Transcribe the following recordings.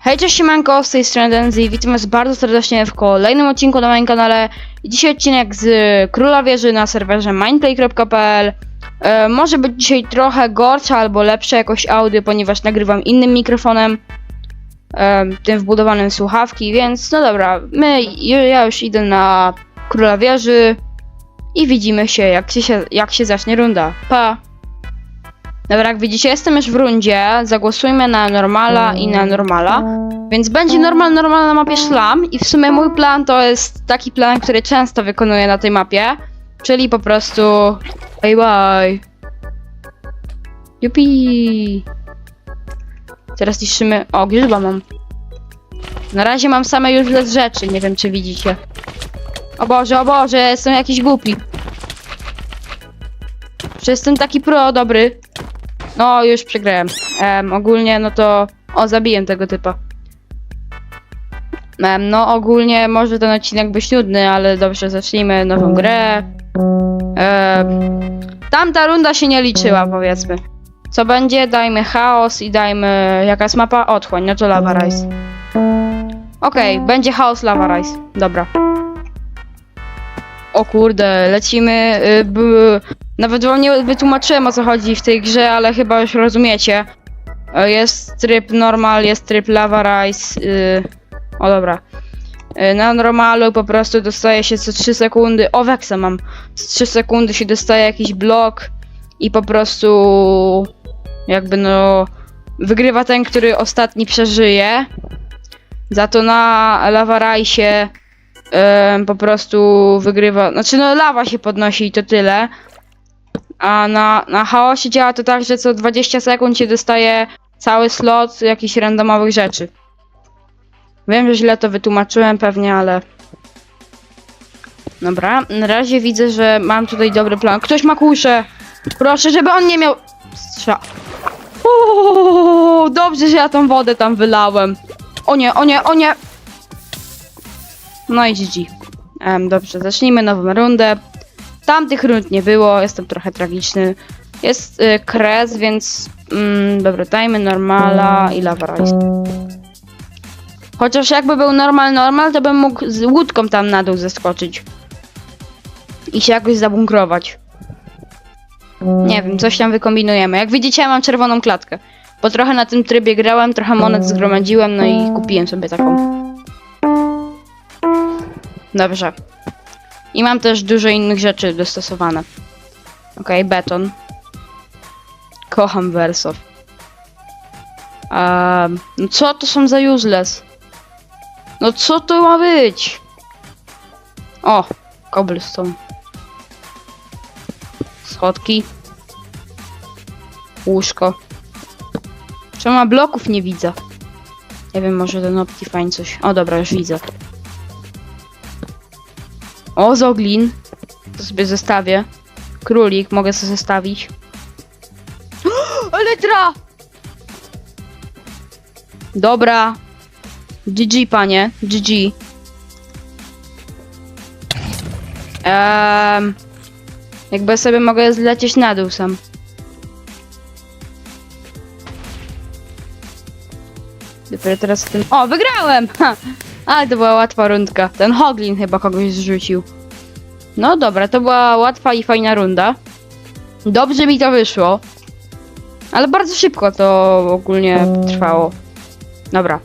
Hej, cześć siemanko, z tej strony Denzy, witam was bardzo serdecznie w kolejnym odcinku na moim kanale. Dzisiaj odcinek z Króla Wieży na serwerze mindplay.pl e, Może być dzisiaj trochę gorsze albo lepsze jakoś audio, ponieważ nagrywam innym mikrofonem e, Tym wbudowanym słuchawki, więc no dobra, my, ja już idę na Króla Wieży I widzimy się jak się, jak się zacznie runda, pa! Dobra, jak widzicie, jestem już w rundzie. Zagłosujmy na normala i na normala. Więc będzie normal, normal na mapie szlam. I w sumie mój plan to jest taki plan, który często wykonuję na tej mapie. Czyli po prostu. Bye bye. Jupi. Teraz niszczymy. O, grzyba mam. Na razie mam same już rzeczy, nie wiem czy widzicie. O Boże, o Boże, jestem jakiś głupi. Że jestem taki pro, dobry. No, już przegrałem. Em, ogólnie, no to. O, zabiję tego typa. No, ogólnie może ten odcinek być nudny, ale dobrze, zacznijmy nową grę. Em, tamta runda się nie liczyła, powiedzmy. Co będzie? Dajmy chaos i dajmy. Jaka jest mapa? Otchłań, no to lava rise. Okej, będzie chaos lava rise. Dobra. O kurde, lecimy. Y, b, nawet wam nie wytłumaczyłem o co chodzi w tej grze, ale chyba już rozumiecie. E, Jest tryb normal, jest tryb lava rise. y, O dobra. Y, Na normalu po prostu dostaje się co 3 sekundy. O weksa mam. Co 3 sekundy się dostaje jakiś blok i po prostu jakby no wygrywa ten, który ostatni przeżyje. Za to na lava rise'ie po prostu wygrywa. Znaczy no lawa się podnosi i to tyle. A na, na chaosie działa to tak, że co 20 sekund się dostaje cały slot jakichś randomowych rzeczy. Wiem, że źle to wytłumaczyłem pewnie, ale... Dobra, na razie widzę, że mam tutaj dobry plan. Ktoś ma kuszę! Proszę, żeby on nie miał... Strza... Uuu, dobrze, że ja tą wodę tam wylałem. O nie, o nie, o nie! No i GG. Em, dobrze, zacznijmy nową rundę. Tamtych rund nie było, jestem trochę tragiczny. Jest y, kres, więc mm, dobra, dajmy normala i lava rise. Chociaż jakby był normal, normal, to bym mógł z łódką tam na dół zeskoczyć. I się jakoś zabunkrować. Nie wiem, coś tam wykombinujemy. Jak widzicie, ja mam czerwoną klatkę. Bo trochę na tym trybie grałem, trochę monet zgromadziłem, no i kupiłem sobie taką. Dobrze. I mam też dużo innych rzeczy dostosowane. Okej, beton. Kocham Wersow. Um, no co to są za useless? No co to ma być? O, cobblestone. Schodki. Łóżko. Czemu ma bloków nie widzę? Nie wiem, może ten Optifine coś. O dobra, już widzę. O. To sobie zestawię. Królik, mogę sobie zestawić. Elytra! Dobra. GG, panie. GG. Um, jakby sobie mogę zlecieć na dół sam. Dopiero teraz w tym... O, wygrałem! Ha! Ale to była łatwa rundka. Ten Hoglin chyba kogoś zrzucił. No dobra, to była łatwa i fajna runda. Dobrze mi to wyszło. Ale bardzo szybko to ogólnie trwało. Dobra.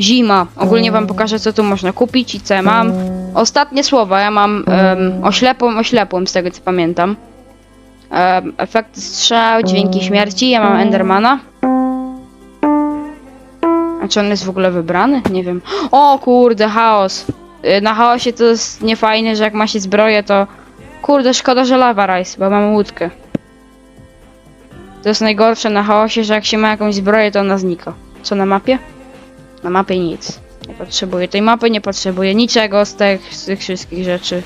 Zima. Ogólnie wam pokażę, co tu można kupić i co ja mam. Ostatnie słowa. Ja mam um, oślepłą, oślepłą, z tego co pamiętam. Um, efekty strzał, dźwięki śmierci. Ja mam Endermana. A czy on jest w ogóle wybrany? Nie wiem. O kurde, chaos. Y, Na chaosie to jest niefajne, że jak ma się zbroję, to... Kurde, szkoda, że lava rice, bo mam łódkę. To jest najgorsze na chaosie, że jak się ma jakąś zbroję, to ona znika. Co na mapie? Na mapie nic. Nie potrzebuję tej mapy, nie potrzebuję niczego z tych, z tych wszystkich rzeczy.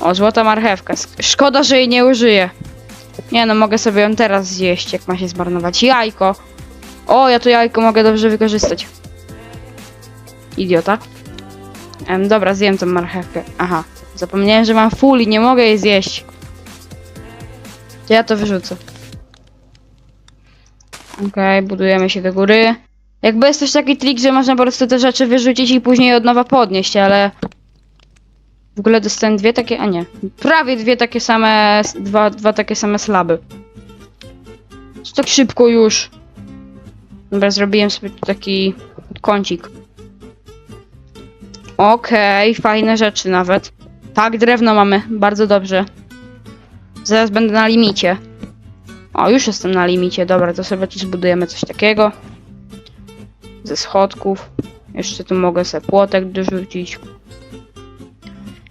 O, złota marchewka. Szkoda, że jej nie użyję. Nie no, mogę sobie ją teraz zjeść, jak ma się zmarnować. Jajko. O, ja to jajko mogę dobrze wykorzystać. Idiota. Em, dobra, zjem tą marchewkę. Aha. Zapomniałem, że mam full i nie mogę jej zjeść. To ja to wyrzucę. Okej, budujemy się do góry. Jakby jest też taki trik, że można po prostu te rzeczy wyrzucić i później od nowa podnieść, ale... W ogóle dostałem dwie takie, a nie. Prawie dwie takie same, dwa, dwa takie same slaby. Co tak szybko już? Dobra, zrobiłem sobie taki kącik. Okej, fajne rzeczy nawet. Tak, drewno mamy, bardzo dobrze. Zaraz będę na limicie. O, już jestem na limicie, dobra, to sobie tu zbudujemy coś takiego. Ze schodków. Jeszcze tu mogę sobie płotek dorzucić.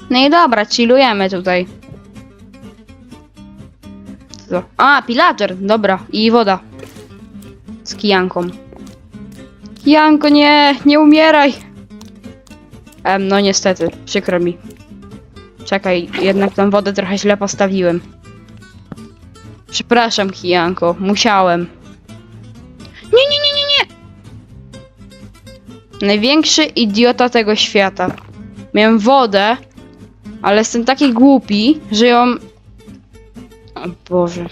No i dobra, chillujemy tutaj. Co? A, pillager, dobra. I woda. Z kijanką. Kijanko, nie, nie umieraj. Em, no niestety, przykro mi. Czekaj, jednak tą wodę trochę źle postawiłem. Przepraszam, Kijanko, musiałem. Nie, nie, nie, nie, nie! Największy idiota tego świata. Miałem wodę, ale jestem taki głupi, że ją... O Boże.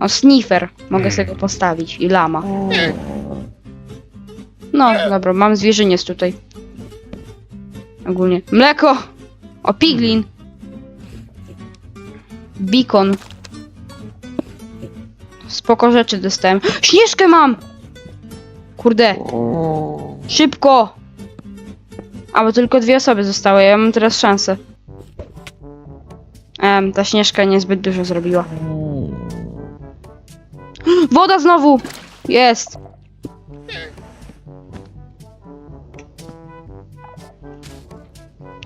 O, sniffer. Mogę sobie go postawić. I lama. No, dobra, mam zwierzyniec tutaj. Ogólnie. Mleko! O, piglin! Beacon. Spoko rzeczy dostałem. Śnieżkę mam! Kurde. Szybko! A, bo tylko dwie osoby zostały, ja mam teraz szansę. Em, ta śnieżka niezbyt dużo zrobiła. Woda znowu! Jest!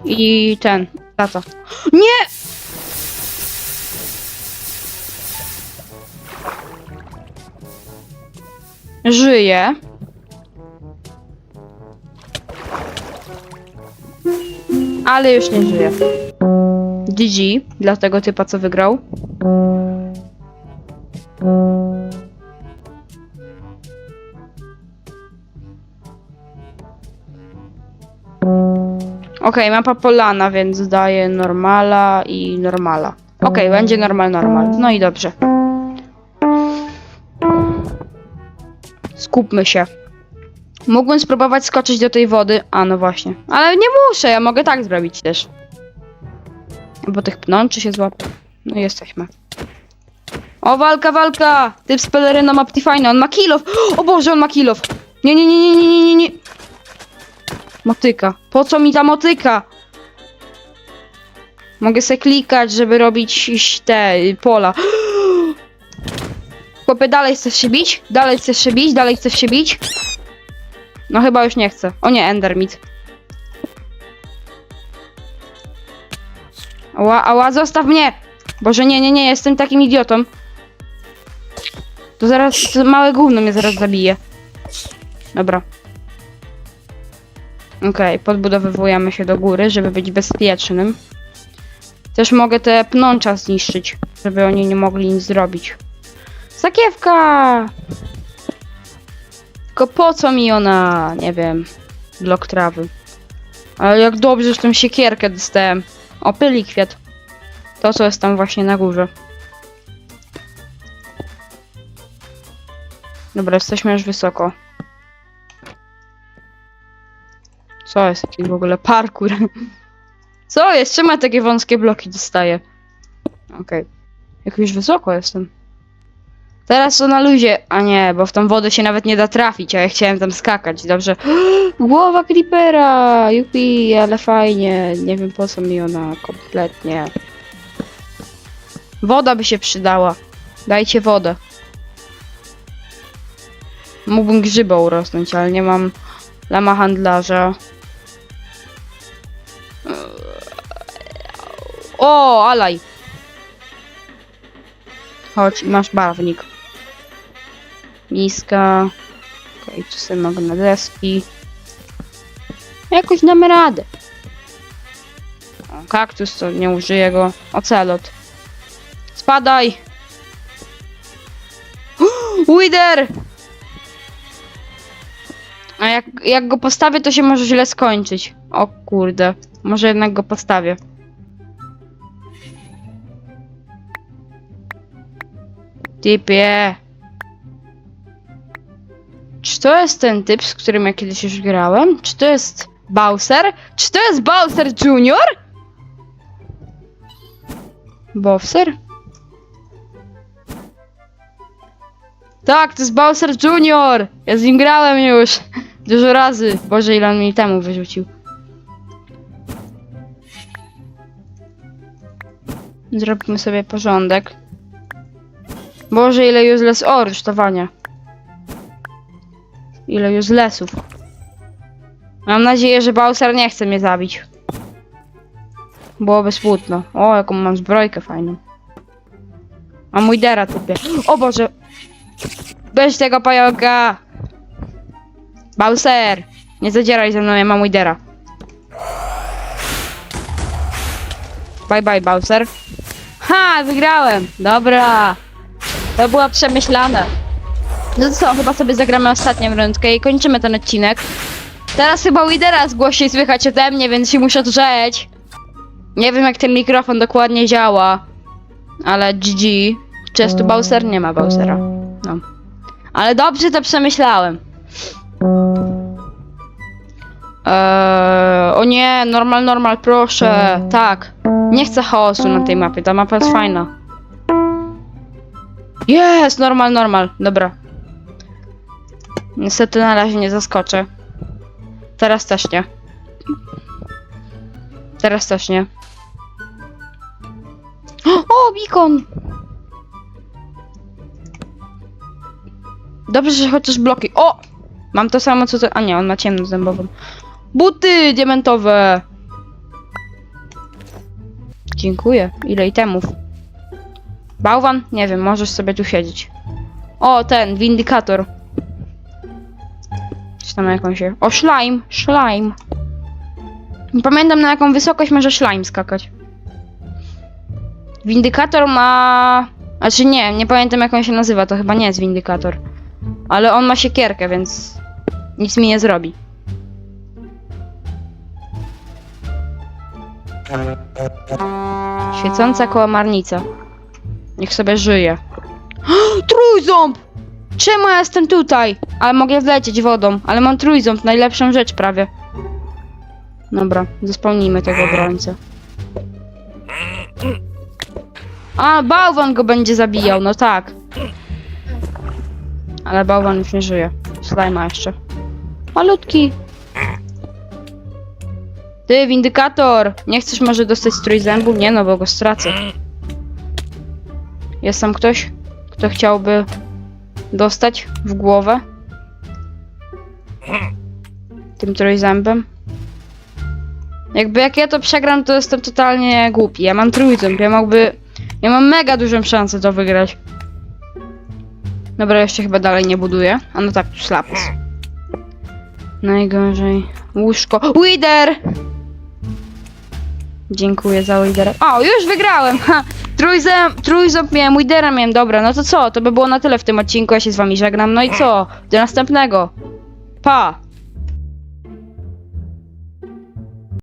I ten, tata. Nie! Żyje. Ale już nie żyje. GG dla tego typa, co wygrał. Okej, mapa polana, więc daję normala i normala. Okej, będzie normal, normal. No i dobrze. Skupmy się. Mógłbym spróbować skoczyć do tej wody. A, no właśnie. Ale nie muszę, ja mogę tak zrobić też. Bo tych pnączy się złapie. No jesteśmy. O, walka, walka! Typ z peleryną Optifine, on ma kilof! O Boże, on ma kilof! Nie, nie, nie, nie, nie, nie, nie, nie. Motyka. Po co mi ta motyka? Mogę se klikać, żeby robić te y, pola. Chłopie, dalej chcesz się bić? Dalej chcesz się bić? Dalej chcesz się bić? No chyba już nie chcę. O nie, Endermit. Ała, ała, zostaw mnie! Boże, nie, nie, nie, jestem takim idiotą. To zaraz, małe gówno mnie zaraz zabije. Dobra. Okej, podbudowywujemy się do góry, żeby być bezpiecznym. Też mogę te pnącza zniszczyć, żeby oni nie mogli nic zrobić. Sakiewka! Tylko po co mi ona, nie wiem, blok trawy. Ale jak dobrze, że tą siekierkę dostałem. O, pyli kwiat. To, co jest tam właśnie na górze. Dobra, jesteśmy już wysoko. Co jest taki w ogóle parkour? Co jest? Czemu ja takie wąskie bloki dostaję? Okej. Jak już wysoko jestem. Teraz to na luzie. A nie, bo w tą wodę się nawet nie da trafić, a ja chciałem tam skakać, dobrze. Głowa creepera! Jupi, ale fajnie. Nie wiem po co mi ona kompletnie. Woda by się przydała. Dajcie wodę. Mógłbym grzyba urosnąć, ale nie mam lama handlarza. O, alaj. Chodź, masz barwnik. Miska. Okej, tu sobie mogę na deski. Jakoś damy radę. O, kaktus to nie użyję go. Ocelot. Spadaj! Wither! A jak, jak go postawię, to się może źle skończyć. O kurde. Może jednak go postawię. Typie. to jest ten typ, z którym ja kiedyś już grałem? Czy to jest Bowser? Czy to jest Bowser Junior? Bowser? Tak, to jest Bowser Junior! Ja z nim grałem już dużo razy. Boże, ile on mi temu wyrzucił. Zrobimy sobie porządek. Boże, ile useless... O, rusztowania. Ile uselessów. Mam nadzieję, że Bowser nie chce mnie zabić. Byłoby smutno. O, jaką mam zbrojkę fajną. A mój dera tupie. O Boże! Weź tego pająka! Bowser! Nie zadzieraj ze mną, ja mam mój dera. Bye bye, Bowser. Ha! Wygrałem! Dobra! To było przemyślane. No to co, chyba sobie zagramy ostatnią rundkę i kończymy ten odcinek. Teraz chyba Widera głośniej słychać ode mnie, więc się muszę drzeć. Nie wiem jak ten mikrofon dokładnie działa. Ale GG. Często Bowser nie ma Bowsera. No. Ale dobrze to przemyślałem. Eee, o nie, normal, normal, proszę. Tak. Nie chcę chaosu na tej mapie, ta mapa jest fajna. Jest, normal, normal. Dobra. Niestety na razie nie zaskoczę. Teraz też nie. Teraz też nie. O, beacon! Dobrze, że chociaż bloki. O! Mam to samo co to. A nie, on ma ciemno zębową. Buty diamentowe! Dziękuję. Ile itemów? Bałwan? Nie wiem, możesz sobie tu siedzieć. O, ten, windykator. Czy tam jakąś. O, slime! Slime! Nie pamiętam na jaką wysokość może slime skakać. Windykator ma... Znaczy nie, nie pamiętam jak on się nazywa, to chyba nie jest windykator. Ale on ma siekierkę, więc nic mi nie zrobi. Świecąca kołamarnica. Niech sobie żyje. Trójząb! Czemu ja jestem tutaj? Ale mogę wlecieć wodą, ale mam trójząb, najlepszą rzecz prawie. Dobra, zespełnijmy tego obrońcę. A, bałwan go będzie zabijał, no tak. Ale bałwan już nie żyje. Slajma jeszcze. Malutki. Ty, windykator! Nie chcesz może dostać strój zębu? Nie no, bo go stracę. Jest tam ktoś, kto chciałby dostać w głowę? Tym trójzębem? Jakby jak ja to przegram, to jestem totalnie głupi. Ja mam trójząb, ja mógłby... Ja mam mega dużą szansę to wygrać. Dobra, jeszcze chyba dalej nie buduję. A no tak, szlapis. Najgorzej. Łóżko. Wider! Dziękuję za Widera. O, już wygrałem! Ha! Trójząb miałem, Widera miałem. Dobra, no to co? To by było na tyle w tym odcinku. Ja się z wami żegnam. No i co? Do następnego. Pa!